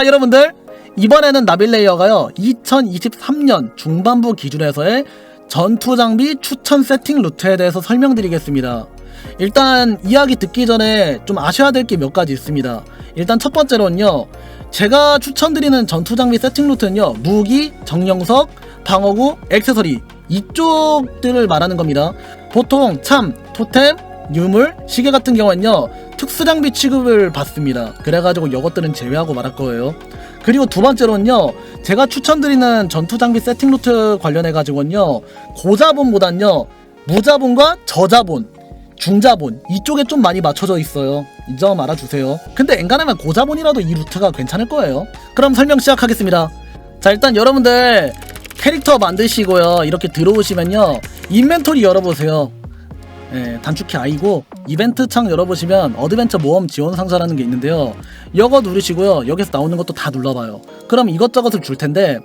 자 여러분들 이번에는 나빌레이어가요 2023년 중반부 기준에서의 전투 장비 추천 세팅 루트에 대해서 설명드리겠습니다. 일단 이야기 듣기 전에 좀 아셔야 될 게 몇 가지 있습니다. 일단 첫 번째로는요. 제가 추천드리는 전투 장비 세팅 루트는요. 무기, 정령석, 방어구, 액세서리 이쪽들을 말하는 겁니다. 보통 참, 토템, 유물, 시계 같은 경우는요. 특수 장비 취급을 받습니다. 그래가지고 이것들은 제외하고 말할 거예요. 그리고 두 번째로는요, 제가 추천드리는 전투 장비 세팅 루트 관련해가지고는요, 고자본보단요, 무자본과 저자본, 중자본, 이쪽에 좀 많이 맞춰져 있어요. 이 점 알아주세요. 근데 엔간하면 고자본이라도 이 루트가 괜찮을 거예요. 그럼 설명 시작하겠습니다. 자, 일단 여러분들 캐릭터 만드시고요. 이렇게 들어오시면요, 인벤토리 열어보세요. 예, 단축키 I고 이벤트 창 열어보시면 어드벤처 모험 지원 상자라는 게 있는데요. 이거 누르시고요. 여기서 나오는 것도 다 눌러봐요. 그럼 이것저것을 줄 텐데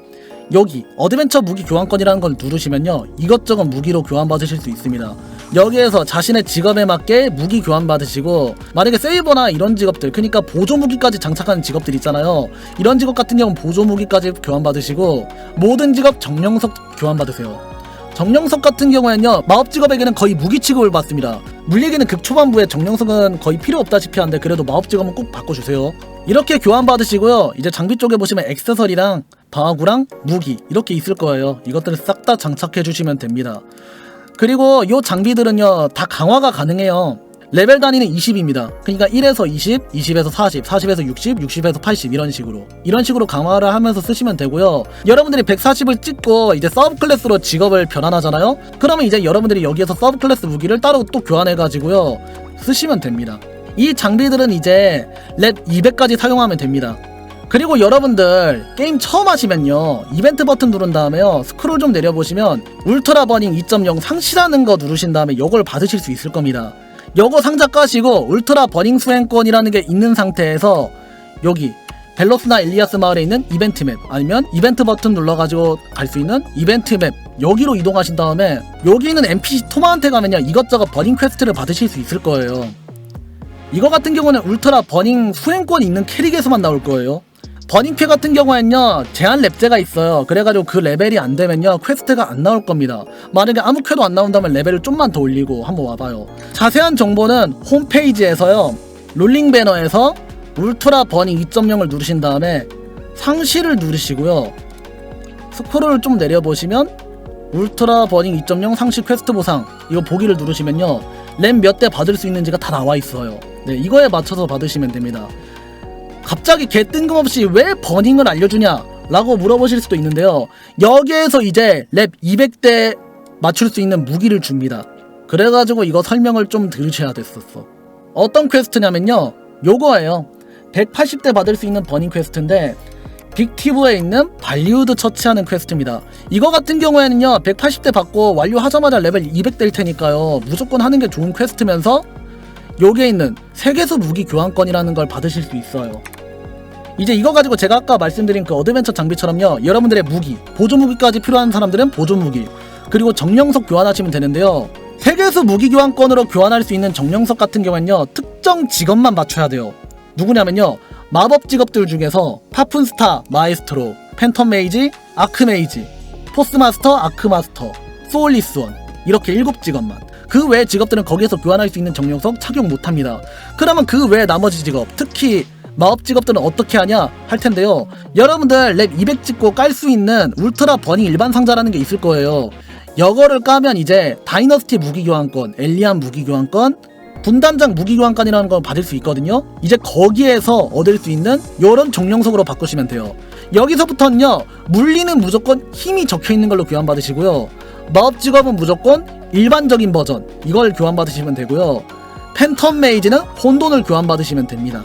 여기 어드벤처 무기 교환권이라는 걸 누르시면요. 이것저것 무기로 교환 받으실 수 있습니다. 여기에서 자신의 직업에 맞게 무기 교환 받으시고 만약에 세이버나 이런 직업들 그러니까 보조 무기까지 장착하는 직업들 있잖아요. 이런 직업 같은 경우는 보조 무기까지 교환 받으시고 모든 직업 정령석 교환 받으세요. 정령석 같은 경우에는요 마법 직업에게는 거의 무기 취급을 받습니다. 물리기는 극초반부에 정령석은 거의 필요 없다시피 한데 그래도 마법 직업은 꼭 바꿔주세요. 이렇게 교환 받으시고요 이제 장비 쪽에 보시면 액세서리랑 방어구랑 무기 이렇게 있을 거예요. 이것들을 싹 다 장착해 주시면 됩니다. 그리고 요 장비들은요 다 강화가 가능해요 레벨 단위는 20입니다. 그러니까 1에서 20, 20에서 40, 40에서 60, 60에서 80 이런 식으로 이런 식으로 강화를 하면서 쓰시면 되고요. 여러분들이 140을 찍고 이제 서브 클래스로 직업을 변환하잖아요. 그러면 이제 여러분들이 여기에서 서브 클래스 무기를 따로 또 교환해 가지고요. 쓰시면 됩니다. 이 장비들은 이제 랩 200까지 사용하면 됩니다. 그리고 여러분들 게임 처음 하시면요 이벤트 버튼 누른 다음에요 스크롤 좀 내려보시면 울트라 버닝 2.0 상시라는 거 누르신 다음에 이걸 받으실 수 있을 겁니다 요거 상자 까시고 울트라 버닝 수행권이라는 게 있는 상태에서 여기 벨로스나 엘리아스 마을에 있는 이벤트 맵 아니면 이벤트 버튼 눌러가지고 갈 수 있는 이벤트 맵 여기로 이동하신 다음에 여기 있는 NPC 토마한테 가면요 이것저것 버닝 퀘스트를 받으실 수 있을 거예요. 이거 같은 경우는 울트라 버닝 수행권이 있는 캐릭에서만 나올 거예요 버닝캐 같은 경우에는요 제한 랩제가 있어요. 그래가지고 그 레벨이 안 되면요 퀘스트가 안 나올 겁니다. 만약에 아무 퀘도 안 나온다면 레벨을 좀만 더 올리고 한번 와봐요. 자세한 정보는 홈페이지에서요 롤링 배너에서 울트라 버닝 2.0을 누르신 다음에 상시를 누르시고요. 스크롤을 좀 내려보시면 울트라 버닝 2.0 상시 퀘스트 보상 이거 보기를 누르시면요 램 몇 대 받을 수 있는지가 다 나와 있어요. 네 이거에 맞춰서 받으시면 됩니다 갑자기 개 뜬금없이 왜 버닝을 알려주냐? 라고 물어보실 수도 있는데요. 여기에서 이제 랩 200대 맞출 수 있는 무기를 줍니다. 그래가지고 이거 설명을 좀 들으셔야 됐었어. 어떤 퀘스트냐면요. 요거예요. 180대 받을 수 있는 버닝 퀘스트인데 빅티브에 있는 발리우드 처치하는 퀘스트입니다. 이거 같은 경우에는요. 180대 받고 완료하자마자 레벨 200대일 테니까요. 무조건 하는 게 좋은 퀘스트면서 여기에 있는 세계수 무기 교환권이라는 걸 받으실 수 있어요. 이제 이거 가지고 제가 아까 말씀드린 그 어드벤처 장비처럼요. 여러분들의 무기, 보조 무기까지 필요한 사람들은 보조 무기, 그리고 정령석 교환하시면 되는데요. 세계수 무기 교환권으로 교환할 수 있는 정령석 같은 경우는요. 특정 직업만 맞춰야 돼요. 누구냐면요. 마법 직업들 중에서 파푼스타, 마에스트로, 팬텀 메이지, 아크 메이지, 포스마스터, 아크 마스터, 소울리스원 이렇게 일곱 직업만. 그 외 직업들은 거기에서 교환할 수 있는 정령석 착용 못합니다. 그러면 그 외 나머지 직업, 특히 마법 직업들은 어떻게 하냐 할 텐데요. 여러분들 랩 200 찍고 깔 수 있는 울트라 버닝 일반 상자라는 게 있을 거예요. 이거를 까면 이제 다이너스티 무기 교환권, 엘리안 무기 교환권, 분단장 무기 교환권이라는 걸 받을 수 있거든요. 이제 거기에서 얻을 수 있는 이런 정령석으로 바꾸시면 돼요. 여기서부터는요 물리는 무조건 힘이 적혀 있는 걸로 교환 받으시고요. 마법 직업은 무조건 일반적인 버전 이걸 교환 받으시면 되고요. 팬텀 메이지는 혼돈을 교환 받으시면 됩니다.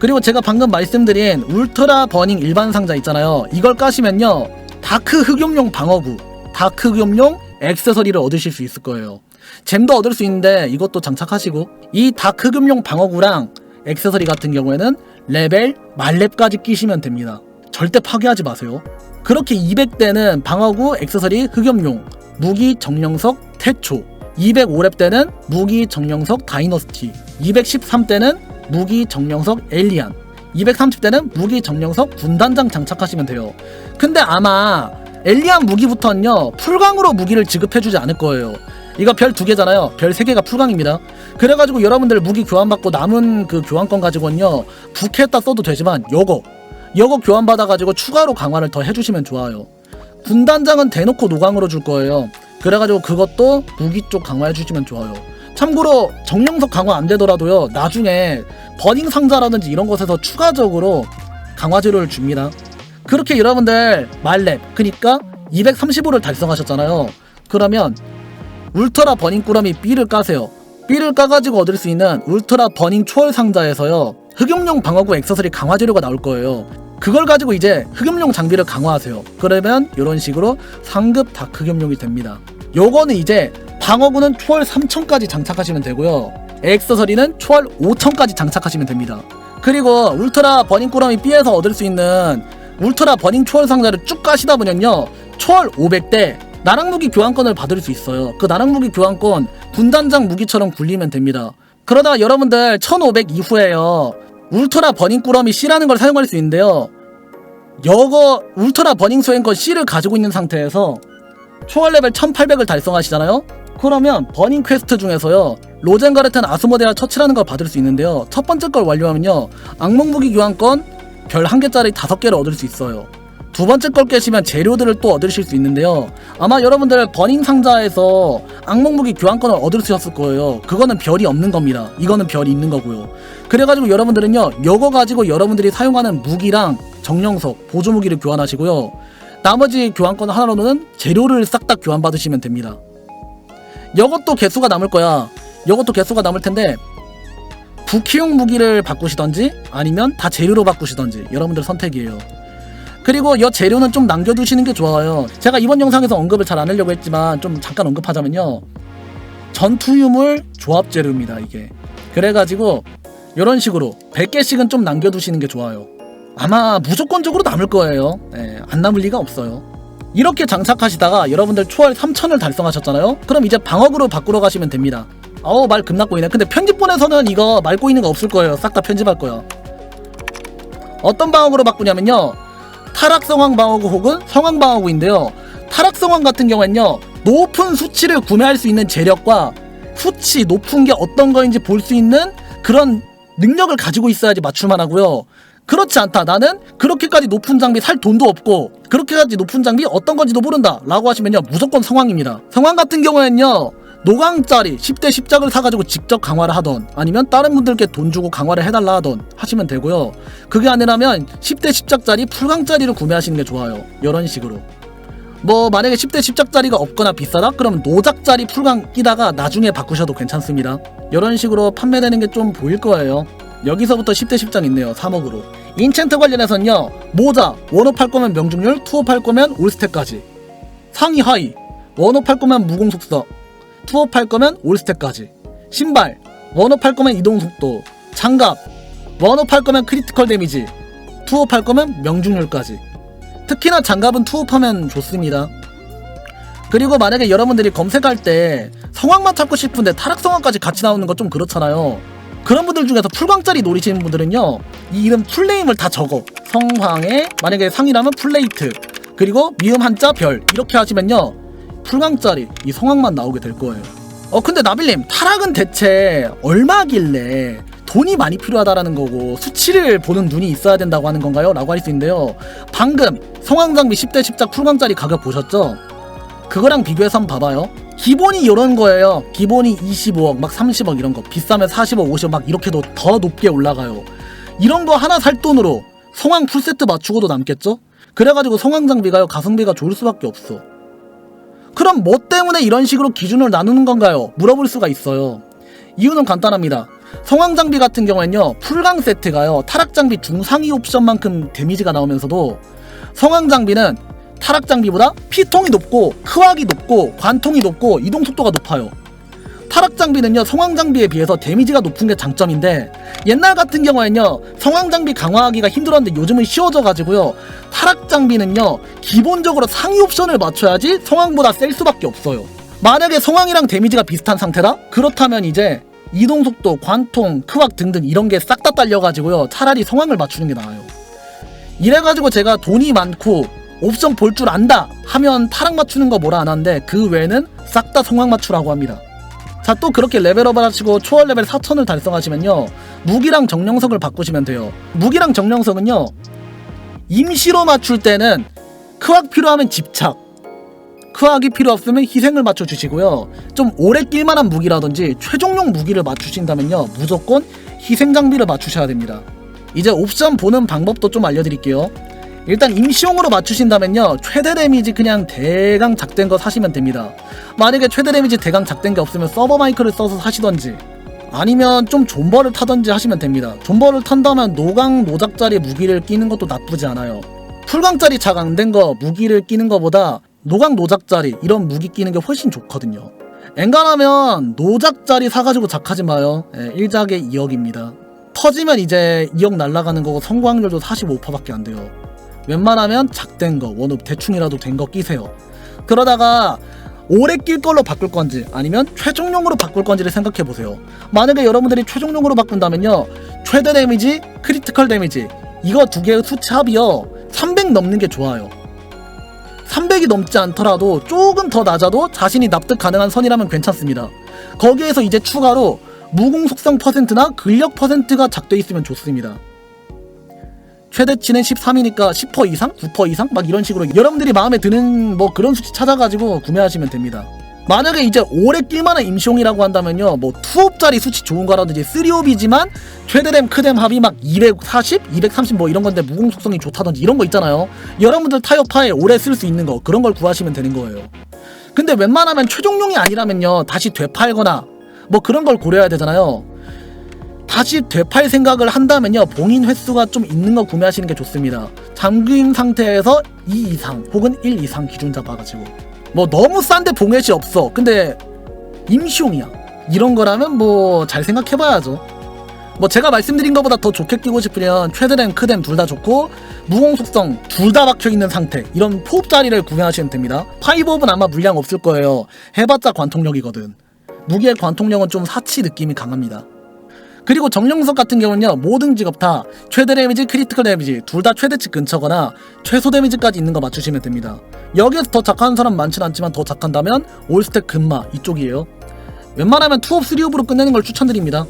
그리고 제가 방금 말씀드린 울트라 버닝 일반 상자 있잖아요. 이걸 까시면요. 다크 흑염룡 방어구, 다크 흑염룡 액세서리를 얻으실 수 있을 거예요. 잼도 얻을 수 있는데 이것도 장착하시고 이 다크 흑염룡 방어구랑 액세서리 같은 경우에는 레벨 말렙까지 끼시면 됩니다. 절대 파괴하지 마세요. 그렇게 200대는 방어구, 액세서리, 흑염룡, 무기, 정령석, 태초 205렙 때는 무기, 정령석, 다이너스티 213대는 무기, 정령석, 엘리안 230대는 무기 정령석 군단장 장착하시면 돼요. 근데 아마 엘리안 무기부터는요 풀강으로 무기를 지급해주지 않을 거예요. 이거 별 두 개잖아요. 별 세 개가 풀강입니다. 그래가지고 여러분들 무기 교환받고 남은 그 교환권 가지고는요 부캐했다 써도 되지만 요거 요거 교환받아가지고 추가로 강화를 더 해주시면 좋아요. 군단장은 대놓고 노강으로 줄 거예요. 그래가지고 그것도 무기 쪽 강화해 주시면 좋아요. 참고로 정령석 강화 안 되더라도요 나중에 버닝 상자라든지 이런 곳에서 추가적으로 강화 재료를 줍니다. 그렇게 여러분들 말렙 그니까 235를 달성하셨잖아요. 그러면 울트라 버닝 꾸러미 B를 까세요. B를 까가지고 얻을 수 있는 울트라 버닝 초월 상자에서요 흑염룡 방어구 액세서리 강화 재료가 나올 거예요. 그걸 가지고 이제 흑염룡 장비를 강화하세요. 그러면 이런 식으로 상급 다크 흑염룡이 됩니다. 요거는 이제 방어구는 초월 3000까지 장착하시면 되고요. 액세서리는 초월 5000까지 장착하시면 됩니다. 그리고 울트라 버닝 꾸러미 B에서 얻을 수 있는 울트라 버닝 초월 상자를 쭉 까시다 보면요. 초월 500대 나랑 무기 교환권을 받을 수 있어요. 그 나랑 무기 교환권 군단장 무기처럼 굴리면 됩니다. 그러다가 여러분들 1500 이후에요. 울트라 버닝 꾸러미 C라는 걸 사용할 수 있는데요. 여거 울트라 버닝 소행권 C를 가지고 있는 상태에서 초월 레벨 1800을 달성하시잖아요? 그러면 버닝 퀘스트 중에서요 로젠가르텐 아스모데아 처치라는 걸 받을 수 있는데요. 첫 번째 걸 완료하면요 악몽 무기 교환권 별 한 개짜리 다섯 개를 얻을 수 있어요. 두 번째 걸 깨시면 재료들을 또 얻으실 수 있는데요. 아마 여러분들 버닝 상자에서 악몽 무기 교환권을 얻을 수 있을 거예요. 그거는 별이 없는 겁니다. 이거는 별이 있는 거고요. 그래가지고 여러분들은요 요거 가지고 여러분들이 사용하는 무기랑 정령석 보조무기를 교환하시고요 나머지 교환권 하나로는 재료를 싹 다 교환받으시면 됩니다. 이것도 개수가 남을 거야. 이것도 개수가 남을 텐데 부키용 무기를 바꾸시던지 아니면 다 재료로 바꾸시던지 여러분들 선택이에요. 그리고 이 재료는 좀 남겨두시는 게 좋아요. 제가 이번 영상에서 언급을 잘 안 하려고 했지만 좀 잠깐 언급하자면요. 전투유물 조합 재료입니다, 이게. 그래가지고 이런 식으로 100개씩은 좀 남겨두시는 게 좋아요. 아마 무조건적으로 남을 거예요. 예, 안 남을 리가 없어요. 이렇게 장착하시다가 여러분들 초월 3000을 달성하셨잖아요? 그럼 이제 방어구로 바꾸러 가시면 됩니다. 어우 말 급납고 있네. 근데 편집본에서는 이거 말 꼬이는 거 없을 거예요. 싹 다 편집할 거야. 어떤 방어구로 바꾸냐면요. 타락 성황 방어구 혹은 성황 방어구인데요. 타락 성황 같은 경우엔요. 높은 수치를 구매할 수 있는 재력과 수치 높은 게 어떤 거인지 볼 수 있는 그런 능력을 가지고 있어야지 맞출만 하고요. 그렇지 않다. 나는 그렇게까지 높은 장비 살 돈도 없고 그렇게까지 높은 장비 어떤 건지도 모른다. 라고 하시면요. 무조건 성황입니다. 성황 같은 경우에는요. 노강짜리 10대 10작을 사가지고 직접 강화를 하던 아니면 다른 분들께 돈 주고 강화를 해달라 하던 하시면 되고요. 그게 아니라면 10대 10작짜리 풀강짜리를 구매하시는 게 좋아요. 이런 식으로. 뭐 만약에 10대 10작짜리가 없거나 비싸다? 그러면 노작짜리 풀강 끼다가 나중에 바꾸셔도 괜찮습니다. 이런 식으로 판매되는 게 좀 보일 거예요. 여기서부터 10대 10장 있네요. 3억으로. 인챈트 관련해서는요. 모자 원업 할 거면 명중률, 투업 할 거면 올스택까지. 상의 하의 원업 할 거면 무공속성, 투업 할 거면 올스택까지. 신발 원업 할 거면 이동속도. 장갑 원업 할 거면 크리티컬 데미지. 투업 할 거면 명중률까지. 특히나 장갑은 투업하면 좋습니다. 그리고 만약에 여러분들이 검색할 때 성황만 찾고 싶은데 타락 성황까지 같이 나오는 거 좀 그렇잖아요. 그런 분들 중에서 풀광짜리 노리시는 분들은요 이 이름 풀네임을 다 적어 성황에 만약에 상이라면 플레이트 그리고 미음 한자 별 이렇게 하시면요 풀광짜리 이 성황만 나오게 될 거예요 어 근데 나빌님 타락은 대체 얼마길래 돈이 많이 필요하다라는 거고 수치를 보는 눈이 있어야 된다고 하는 건가요? 라고 할 수 있는데요 방금 성황장비 10대 10작 풀광짜리 가격 보셨죠? 그거랑 비교해서 한번 봐봐요 기본이 이런 거예요. 기본이 25억, 막 30억 이런 거. 비싸면 40억, 50억 막 이렇게도 더 높게 올라가요. 이런 거 하나 살 돈으로 성황 풀세트 맞추고도 남겠죠? 그래가지고 성황 장비가요, 가성비가 좋을 수밖에 없어. 그럼 뭐 때문에 이런 식으로 기준을 나누는 건가요? 물어볼 수가 있어요. 이유는 간단합니다. 성황 장비 같은 경우엔요, 풀강 세트가요, 타락 장비 중상위 옵션만큼 데미지가 나오면서도 성황 장비는 타락 장비보다 피통이 높고 크악이 높고 관통이 높고 이동 속도가 높아요. 타락 장비는요 성황 장비에 비해서 데미지가 높은 게 장점인데 옛날 같은 경우에는요 성황 장비 강화하기가 힘들었는데 요즘은 쉬워져 가지고요 타락 장비는요 기본적으로 상위 옵션을 맞춰야지 성황보다 셀 수밖에 없어요. 만약에 성황이랑 데미지가 비슷한 상태다? 그렇다면 이제 이동 속도, 관통, 크왁 등등 이런 게 싹 다 딸려가지고요. 차라리 성황을 맞추는 게 나아요. 이래가지고 제가 돈이 많고 옵션 볼 줄 안다 하면 타락 맞추는 거 뭐라 안 하는데 그 외에는 싹 다 성황 맞추라고 합니다. 자 또 그렇게 레벨업을 하시고 초월 레벨 4000을 달성하시면요. 무기랑 정령석을 바꾸시면 돼요. 무기랑 정령석은요 임시로 맞출 때는 크왁 필요하면 집착 크왁이 필요 없으면 희생을 맞춰주시고요. 좀 오래 낄만한 무기라든지 최종용 무기를 맞추신다면요 무조건 희생 장비를 맞추셔야 됩니다. 이제 옵션 보는 방법도 좀 알려드릴게요 일단 임시용으로 맞추신다면요 최대 데미지 그냥 대강 작된 거 사시면 됩니다. 만약에 최대 데미지 대강 작된 게 없으면 서버 마이크를 써서 사시던지 아니면 좀 존버를 타던지 하시면 됩니다. 존버를 탄다면 노강 노작짜리 무기를 끼는 것도 나쁘지 않아요. 풀강짜리 작안된거 무기를 끼는 것보다 노강 노작짜리 이런 무기 끼는 게 훨씬 좋거든요. 엔간하면 노작짜리 사가지고 작하지 마요. 예, 1작에 2억입니다. 터지면 이제 2억 날라가는 거고 성공 확률도 45%밖에 안 돼요 웬만하면 작된 거 원업 대충이라도 된 거 끼세요. 그러다가 오래 낄 걸로 바꿀 건지 아니면 최종용으로 바꿀 건지를 생각해 보세요. 만약에 여러분들이 최종용으로 바꾼다면요. 최대 데미지 크리티컬 데미지. 이거 두 개의 수치 합이요. 300 넘는 게 좋아요. 300이 넘지 않더라도 조금 더 낮아도 자신이 납득 가능한 선이라면 괜찮습니다. 거기에서 이제 추가로 무공 속성 퍼센트나 근력 퍼센트가 작돼 있으면 좋습니다 최대치는 13이니까 10% 이상? 9% 이상? 막 이런 식으로 여러분들이 마음에 드는 뭐 그런 수치 찾아가지고 구매하시면 됩니다. 만약에 이제 오래 낄만한 임시용이라고 한다면요 뭐 투옵짜리 수치 좋은 거라든지 3옵이지만 최대램 크댐 합이 막 240, 230 뭐 이런 건데 무공 속성이 좋다든지 이런 거 있잖아요 여러분들 타협하에 오래 쓸 수 있는 거 그런 걸 구하시면 되는 거예요 근데 웬만하면 최종용이 아니라면요 다시 되팔거나 뭐 그런 걸 고려해야 되잖아요 다시 되팔 생각을 한다면요. 봉인 횟수가 좀 있는 거 구매하시는 게 좋습니다. 잠금 상태에서 2 이상 혹은 1 이상 기준 잡아가지고. 뭐 너무 싼데 봉횟이 없어. 근데 임시용이야. 이런 거라면 뭐 잘 생각해봐야죠. 뭐 제가 말씀드린 것보다 더 좋게 끼고 싶으면 최대램 크댐 둘다 좋고 무공 속성 둘 다 박혀있는 상태 이런 포흡자리를 구매하시면 됩니다. 파이브업은 아마 물량 없을 거예요. 해봤자 관통력이거든. 무기의 관통력은 좀 사치 느낌이 강합니다 그리고 정령석 같은 경우는요 모든 직업 다 최대 데미지 크리티컬 데미지 둘 다 최대치 근처거나 최소 데미지까지 있는 거 맞추시면 됩니다. 여기에서 더 작하는 사람 많진 않지만 더 작한다면 올스택 금마 이쪽이에요. 웬만하면 투업 쓰리업으로 끝내는 걸 추천드립니다.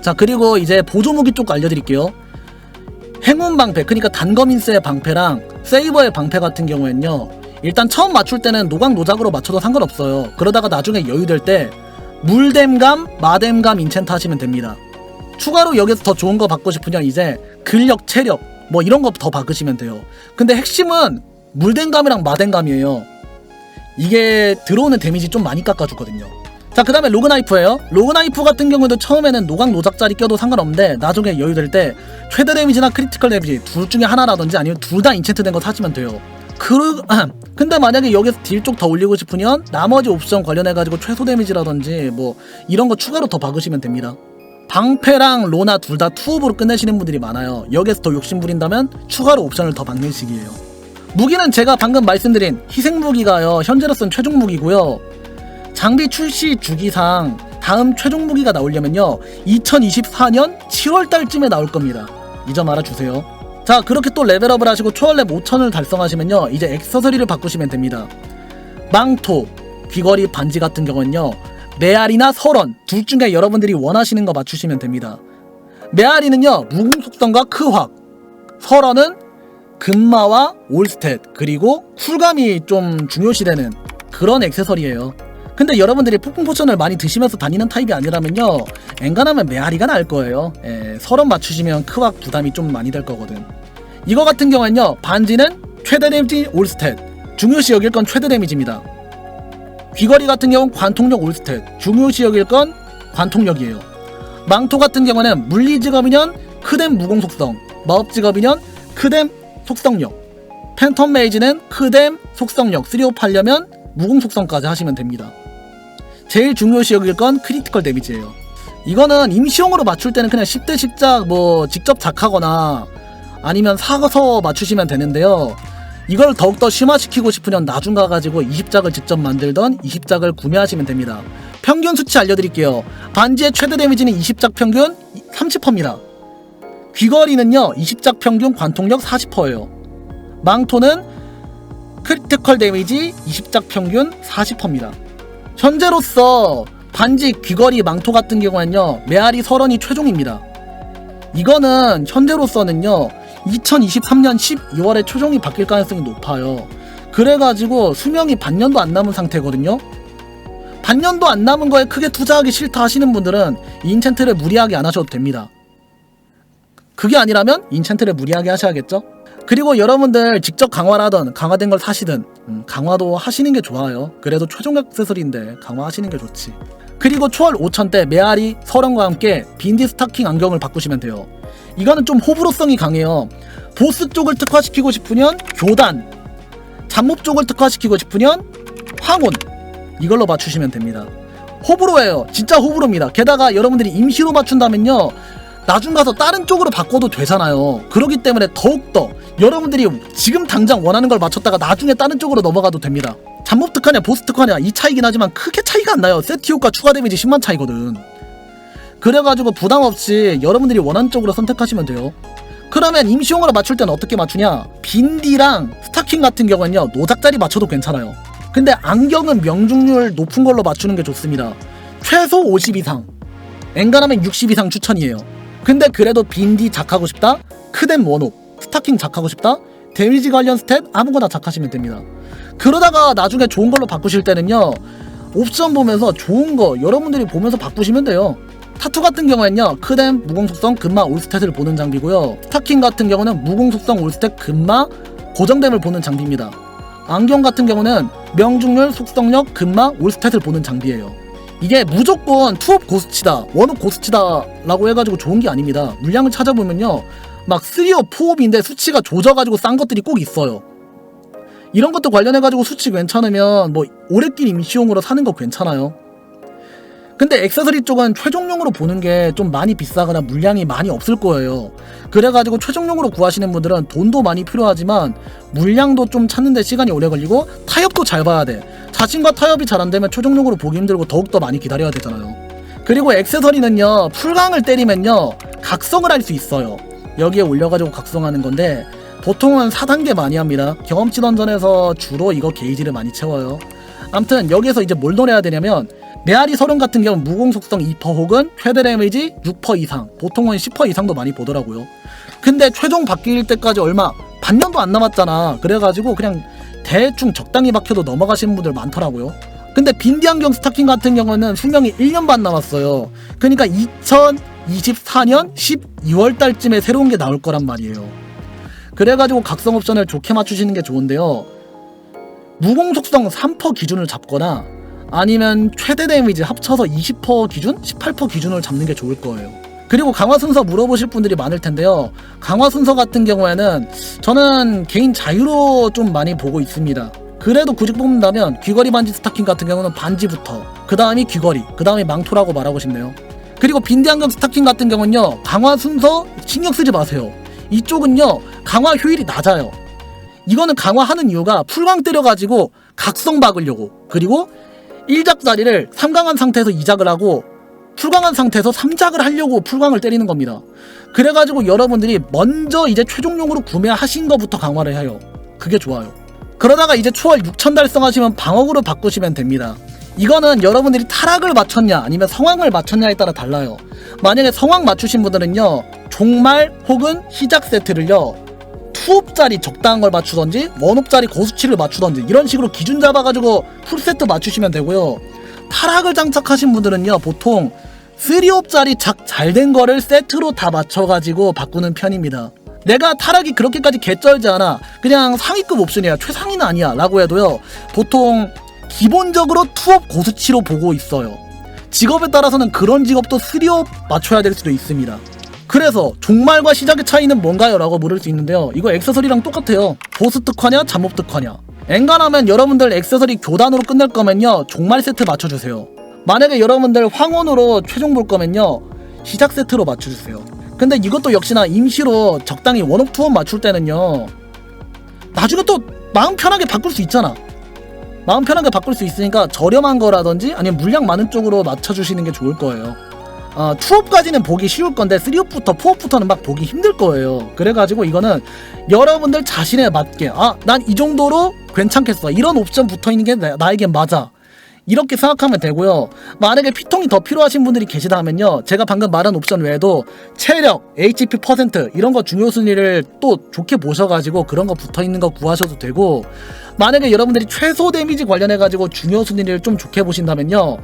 자 그리고 이제 보조무기 쪽 알려드릴게요. 행운 방패 그러니까 단검인스의 방패랑 세이버의 방패 같은 경우에는요 일단 처음 맞출 때는 노각 노작으로 맞춰도 상관없어요. 그러다가 나중에 여유될 때 물댐감 마댐감 인챈트 하시면 됩니다 추가로 여기서 더 좋은 거 받고 싶으면 이제 근력, 체력 뭐 이런 거더 바꾸시면 돼요. 근데 핵심은 물댕감이랑 마댕감이에요. 이게 들어오는 데미지 좀 많이 깎아주거든요. 자, 그 다음에 로그나이프예요. 로그나이프 같은 경우에도 처음에는 노각 노작자리 껴도 상관없는데 나중에 여유 될 때 최대 데미지나 크리티컬 데미지 둘 중에 하나라든지 아니면 둘 다 인챈트 된 거 사시면 돼요. 그, 근데 만약에 여기서 딜 쪽 더 올리고 싶으면 나머지 옵션 관련해가지고 최소 데미지라든지 뭐 이런 거 추가로 더 박으시면 됩니다. 방패랑 로나 둘 다 투업으로 끝내시는 분들이 많아요. 여기서 더 욕심 부린다면 추가로 옵션을 더 박는 식이에요. 무기는 제가 방금 말씀드린 희생 무기가요. 현재로선 최종 무기고요. 장비 출시 주기상 다음 최종 무기가 나오려면요. 2024년 7월 달쯤에 나올 겁니다. 이 점 알아주세요. 자, 그렇게 또 레벨업을 하시고 초월렙 5000을 달성하시면요. 이제 액세서리를 바꾸시면 됩니다. 망토, 귀걸이 반지 같은 경우는요. 메아리나 설원 둘 중에 여러분들이 원하시는 거 맞추시면 됩니다. 메아리는요 무궁 속성과 크확, 설원은 금마와 올스탯 그리고 쿨감이 좀 중요시되는 그런 액세서리예요. 근데 여러분들이 폭풍 포션을 많이 드시면서 다니는 타입이 아니라면요 엔간하면 메아리가 나을 거예요. 예, 설원 맞추시면 크확 부담이 좀 많이 될 거거든. 이거 같은 경우는요 반지는 최대 데미지 올스탯 중요시 여길 건 최대 데미지입니다. 귀걸이 같은 경우는 관통력 올스탯 중요시 여길 건 관통력이에요. 망토 같은 경우는 물리 직업이면 크뎀 무공 속성 마법 직업이면 크뎀 속성력 팬텀 메이지는 크뎀 속성력 3옵하려면 무공 속성까지 하시면 됩니다. 제일 중요시 여길 건 크리티컬 데미지예요. 이거는 임시용으로 맞출 때는 그냥 10대 10작 뭐 직접 작하거나 아니면 사서 맞추시면 되는데요 이걸 더욱더 심화시키고 싶으면 나중 가가지고 20작을 직접 만들던 20작을 구매하시면 됩니다. 평균 수치 알려드릴게요. 반지의 최대 데미지는 20작 평균 30%입니다. 귀걸이는요 20작 평균 관통력 40%예요. 망토는 크리티컬 데미지 20작 평균 40%입니다. 현재로서 반지 귀걸이 망토 같은 경우는요 메아리 설원이 최종입니다. 이거는 현재로서는요 2023년 12월에 최종이 바뀔 가능성이 높아요. 그래가지고 수명이 반년도 안 남은 상태거든요. 반년도 안 남은 거에 크게 투자하기 싫다 하시는 분들은 인챈트를 무리하게 안 하셔도 됩니다. 그게 아니라면 인챈트를 무리하게 하셔야겠죠? 그리고 여러분들 직접 강화를 하던 강화된 걸 사시든 음, 강화도 하시는 게 좋아요. 그래도 최종 액세서리인데 강화하시는 게 좋지. 그리고 초월 5000대 메아리 설원과 함께 빈디 스타킹 안경을 바꾸시면 돼요. 이거는 좀 호불호성이 강해요. 보스 쪽을 특화시키고 싶으면 교단, 잡몹 쪽을 특화시키고 싶으면 황혼 이걸로 맞추시면 됩니다. 호불호예요. 진짜 호불호입니다. 게다가 여러분들이 임시로 맞춘다면요. 나중 가서 다른 쪽으로 바꿔도 되잖아요. 그렇기 때문에 더욱더 여러분들이 지금 당장 원하는 걸 맞췄다가 나중에 다른 쪽으로 넘어가도 됩니다. 잡몹 특화냐 보스 특화냐 이 차이긴 하지만 크게 차이가 안 나요. 세트 효과 추가 데미지 10만 차이거든. 그래가지고 부담 없이 여러분들이 원하는 쪽으로 선택하시면 돼요. 그러면 임시용으로 맞출 때는 어떻게 맞추냐? 빈디랑 스타킹 같은 경우는요 노작자리 맞춰도 괜찮아요. 근데 안경은 명중률 높은 걸로 맞추는 게 좋습니다. 최소 50 이상, 엔간하면 60 이상 추천이에요. 근데 그래도 빈디 작하고 싶다? 크덴 원옥, 스타킹 작하고 싶다? 데미지 관련 스탯 아무거나 작하시면 됩니다. 그러다가 나중에 좋은 걸로 바꾸실 때는요 옵션 보면서 좋은 거 여러분들이 보면서 바꾸시면 돼요. 타투 같은 경우에는요 크뎀 무공속성 금마 올스탯을 보는 장비고요. 스타킹 같은 경우는 무공속성 올스탯 금마 고정됨을 보는 장비입니다. 안경 같은 경우는 명중률 속성력 금마 올스탯을 보는 장비예요. 이게 무조건 투업 고스치다 원업 고스치다 라고 해가지고 좋은 게 아닙니다. 물량을 찾아보면요 막 3업 4업인데 수치가 조져가지고 싼 것들이 꼭 있어요. 이런 것도 관련해가지고 수치 괜찮으면 뭐 오래길 임시용으로 사는 거 괜찮아요 근데 액세서리 쪽은 최종용으로 보는 게 좀 많이 비싸거나 물량이 많이 없을 거예요. 그래가지고 최종용으로 구하시는 분들은 돈도 많이 필요하지만 물량도 좀 찾는데 시간이 오래 걸리고 타협도 잘 봐야 돼. 자신과 타협이 잘 안 되면 최종용으로 보기 힘들고 더욱더 많이 기다려야 되잖아요. 그리고 액세서리는요, 풀강을 때리면요, 각성을 할 수 있어요. 여기에 올려가지고 각성하는 건데, 보통은 4단계 많이 합니다. 경험치 던전에서 주로 이거 게이지를 많이 채워요. 암튼 여기에서 이제 뭘 노려야 되냐면 메아리 서른 같은 경우는 무공 속성 2% 혹은 최대 데미지 6% 이상 보통은 10% 이상도 많이 보더라고요. 근데 최종 바뀔 때까지 얼마 반년도 안 남았잖아. 그래가지고 그냥 대충 적당히 박혀도 넘어가시는 분들 많더라고요. 근데 빈디 안경 스타킹 같은 경우는 수명이 1년 반 남았어요. 그러니까 2024년 12월 달쯤에 새로운 게 나올 거란 말이에요. 그래가지고 각성 옵션을 좋게 맞추시는 게 좋은데요. 무공 속성 3% 기준을 잡거나 아니면 최대 데미지 합쳐서 20% 기준, 18% 기준을 잡는 게 좋을 거예요. 그리고 강화 순서 물어보실 분들이 많을 텐데요. 강화 순서 같은 경우에는 저는 개인 자유로 좀 많이 보고 있습니다. 그래도 굳이 뽑는다면 귀걸이 반지 스타킹 같은 경우는 반지부터 그 다음이 귀걸이 그 다음이 망토라고 말하고 싶네요. 그리고 빈디 안경 스타킹 같은 경우는요 강화 순서 신경 쓰지 마세요. 이쪽은요 강화 효율이 낮아요. 이거는 강화하는 이유가 풀강 때려가지고 각성 박으려고 그리고 1작짜리를 3강한 상태에서 2작을 하고 풀강한 상태에서 3작을 하려고 풀강을 때리는 겁니다. 그래가지고 여러분들이 먼저 이제 최종용으로 구매하신 것부터 강화를 해요. 그게 좋아요. 그러다가 이제 초월 6천 달성하시면 방어구로 바꾸시면 됩니다. 이거는 여러분들이 타락을 맞췄냐 아니면 성황을 맞췄냐에 따라 달라요. 만약에 성황 맞추신 분들은요 종말 혹은 시작 세트를요 투업짜리 적당한 걸 맞추던지 원업짜리 고수치를 맞추던지 이런 식으로 기준 잡아가지고 풀세트 맞추시면 되고요. 타락을 장착하신 분들은요 보통 3업짜리 작 잘 된 거를 세트로 다 맞춰가지고 바꾸는 편입니다. 내가 타락이 그렇게까지 개쩔지 않아. 그냥 상위급 옵션이야. 최상위는 아니야. 라고 해도요 보통 기본적으로 투업 고수치로 보고 있어요. 직업에 따라서는 그런 직업도 3업 맞춰야 될 수도 있습니다 그래서 종말과 시작의 차이는 뭔가요? 라고 물을 수 있는데요. 이거 액세서리랑 똑같아요. 보스 특화냐, 잠몹 특화냐. 엔간하면 여러분들 액세서리 교단으로 끝낼 거면요. 종말 세트 맞춰주세요. 만약에 여러분들 황혼으로 최종 볼 거면요. 시작 세트로 맞춰주세요. 근데 이것도 역시나 임시로 적당히 원업 투원 맞출 때는요. 나중에 또 마음 편하게 바꿀 수 있잖아. 마음 편하게 바꿀 수 있으니까 저렴한 거라든지 아니면 물량 많은 쪽으로 맞춰주시는 게 좋을 거예요. 아, 투업까지는 보기 쉬울 건데 3업부터 4업부터는 막 보기 힘들 거예요. 그래가지고 이거는 여러분들 자신에 맞게 아, 난 이 정도로 괜찮겠어. 이런 옵션 붙어 있는 게 나, 나에게 맞아. 이렇게 생각하면 되고요. 만약에 피통이 더 필요하신 분들이 계시다면요. 제가 방금 말한 옵션 외에도 체력, HP 퍼센트 이런 거 중요 순위를 또 좋게 보셔가지고 그런 거 붙어 있는 거 구하셔도 되고 만약에 여러분들이 최소 데미지 관련해 가지고 중요 순위를 좀 좋게 보신다면요.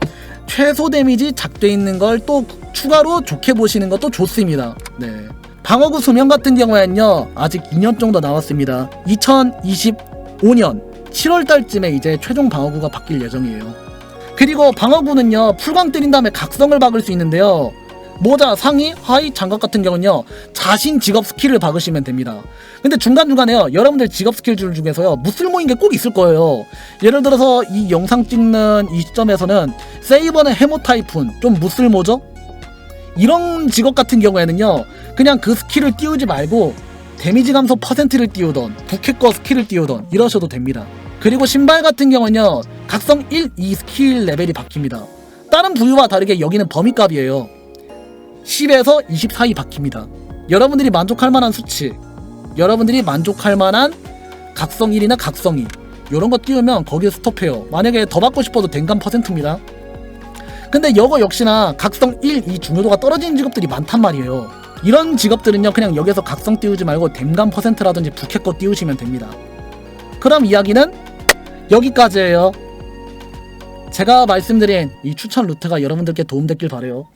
최소 데미지 작돼 있는 걸 또 추가로 좋게 보시는 것도 좋습니다. 네. 방어구 수명 같은 경우에는요. 아직 2년 정도 남았습니다. 2025년 7월 달쯤에 이제 최종 방어구가 바뀔 예정이에요. 그리고 방어구는요. 풀광 때린 다음에 각성을 박을 수 있는데요. 모자, 상의, 하의, 장갑 같은 경우는요. 자신 직업 스킬을 박으시면 됩니다. 근데 중간중간에요. 여러분들 직업 스킬 줄 중에서요. 무쓸모인 게 꼭 있을 거예요. 예를 들어서 이 영상 찍는 이 시점에서는 세이버는 해모 타이푼 좀 무쓸모죠? 이런 직업 같은 경우에는요. 그냥 그 스킬을 띄우지 말고 데미지 감소 퍼센트를 띄우던 부캐거 스킬을 띄우던 이러셔도 됩니다. 그리고 신발 같은 경우는요. 각성 1, 2 스킬 레벨이 바뀝니다. 다른 부위와 다르게 여기는 범위값이에요. 10에서 20 사이 바뀝니다. 여러분들이 만족할 만한 수치, 여러분들이 만족할 만한 각성 1이나 각성 2 이런 거 띄우면 거기에 스톱해요. 만약에 더 받고 싶어도 댕감 퍼센트입니다. 근데 여거 역시나 각성 1, 2 중요도가 떨어지는 직업들이 많단 말이에요. 이런 직업들은요 그냥 여기서 각성 띄우지 말고 댐감 퍼센트라든지 부캐 거 띄우시면 됩니다. 그럼 이야기는 여기까지예요. 제가 말씀드린 이 추천 루트가 여러분들께 도움됐길 바래요.